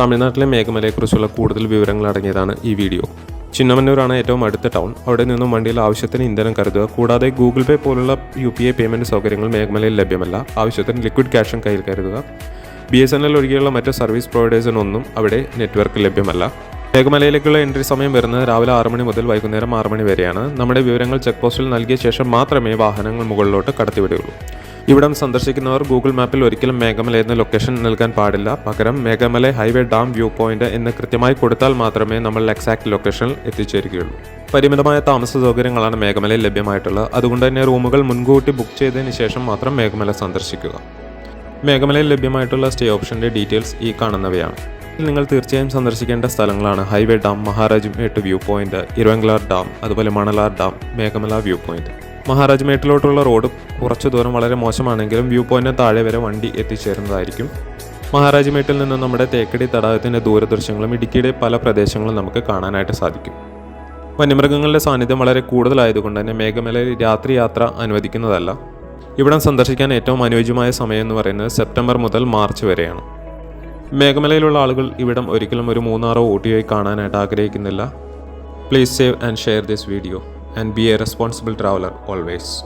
തമിഴ്നാട്ടിലെ മേഘമലയെക്കുറിച്ചുള്ള കൂടുതൽ വിവരങ്ങൾ അടങ്ങിയതാണ് ഈ വീഡിയോ. ചിന്നമന്നൂരാണ് ഏറ്റവും അടുത്ത ടൗൺ. അവിടെ നിന്നും വണ്ടിയിൽ ആവശ്യത്തിന് ഇന്ധനം കരുതുക കൂടാതെ ഗൂഗിൾ പേ പോലുള്ള യു പി ഐ പേയ്മെന്റ് സൗകര്യങ്ങൾ മേഘമലയിൽ ലഭ്യമല്ല. ആവശ്യത്തിന് ലിക്വിഡ് ക്യാഷും കയ്യിൽ കരുതുക. ബി എസ് എൻ എൽ ഒഴികെയുള്ള മറ്റ് സർവീസ് പ്രൊവൈഡേഴ്സിനൊന്നും അവിടെ നെറ്റ്വർക്ക് ലഭ്യമല്ല. മേഘമലയിലേക്കുള്ള എൻട്രി സമയം വരുന്നത് രാവിലെ ആറ് മണി മുതൽ വൈകുന്നേരം ആറ് മണി വരെയാണ്. നമ്മുടെ വിവരങ്ങൾ ചെക്ക് പോസ്റ്റിൽ നൽകിയ ശേഷം മാത്രമേ വാഹനങ്ങൾ മുകളിലോട്ട് കടത്തിവിടുകയുള്ളൂ. ഇവിടം സന്ദർശിക്കുന്നവർ ഗൂഗിൾ മാപ്പിൽ ഒരിക്കലും മേഘമല എന്ന ലൊക്കേഷൻ നൽകാൻ പാടില്ല. പകരം Meghamalai highway dam view point എന്ന് കൃത്യമായി കൊടുത്താൽ മാത്രമേ നമ്മൾ എക്സാക്ട് ലൊക്കേഷനിൽ എത്തിച്ചേരുകയുള്ളൂ. പരിമിതമായ താമസ സൗകര്യങ്ങളാണ് മേഘമലയിൽ ലഭ്യമായിട്ടുള്ളത്. അതുകൊണ്ട് തന്നെ റൂമുകൾ മുൻകൂട്ടി ബുക്ക് ചെയ്തതിന് ശേഷം മാത്രം മേഘമല സന്ദർശിക്കുക. മേഘമലയിൽ ലഭ്യമായിട്ടുള്ള സ്റ്റേ ഓപ്ഷന്റെ ഡീറ്റെയിൽസ് ഈ കാണുന്നവയാണ്. നിങ്ങൾ തീർച്ചയായും സന്ദർശിക്കേണ്ട സ്ഥലങ്ങളാണ് highway dam Maharajmettu view point Iravangalar dam അതുപോലെ Manalar dam Meghamalai view point. മഹാരാജ്മേട്ടിലോട്ടുള്ള road കുറച്ച് ദൂരം വളരെ മോശമാണെങ്കിലും വ്യൂ പോയിന്റിന് താഴെ വരെ വണ്ടി എത്തിച്ചേരുന്നതായിരിക്കും. മഹാരാജ്മേട്ടിൽ നിന്ന് നമ്മുടെ തേക്കടി തടാകത്തിന്റെ ദൂരദൃശ്യങ്ങളും ഇടുക്കിയുടെ പല പ്രദേശങ്ങളും നമുക്ക് കാണാനായിട്ട് സാധിക്കും. വന്യമൃഗങ്ങളുടെ സാന്നിധ്യം വളരെ കൂടുതലായതുകൊണ്ട് തന്നെ മേഘമലയിൽ രാത്രി യാത്ര അനുവദിക്കുന്നതല്ല. ഇവിടം സന്ദർശിക്കാൻ ഏറ്റവും അനുയോജ്യമായ സമയം എന്ന് പറയുന്നത് സെപ്റ്റംബർ മുതൽ മാർച്ച് വരെയാണ്. മേഘമലയിലുള്ള ആളുകൾ ഇവിടം ഒരിക്കലും ഒരു മൂന്നാറോ ഊട്ടിയോ കാണാനായിട്ട് ആഗ്രഹിക്കുന്നില്ല. Please save and share this video. and be a responsible traveler always.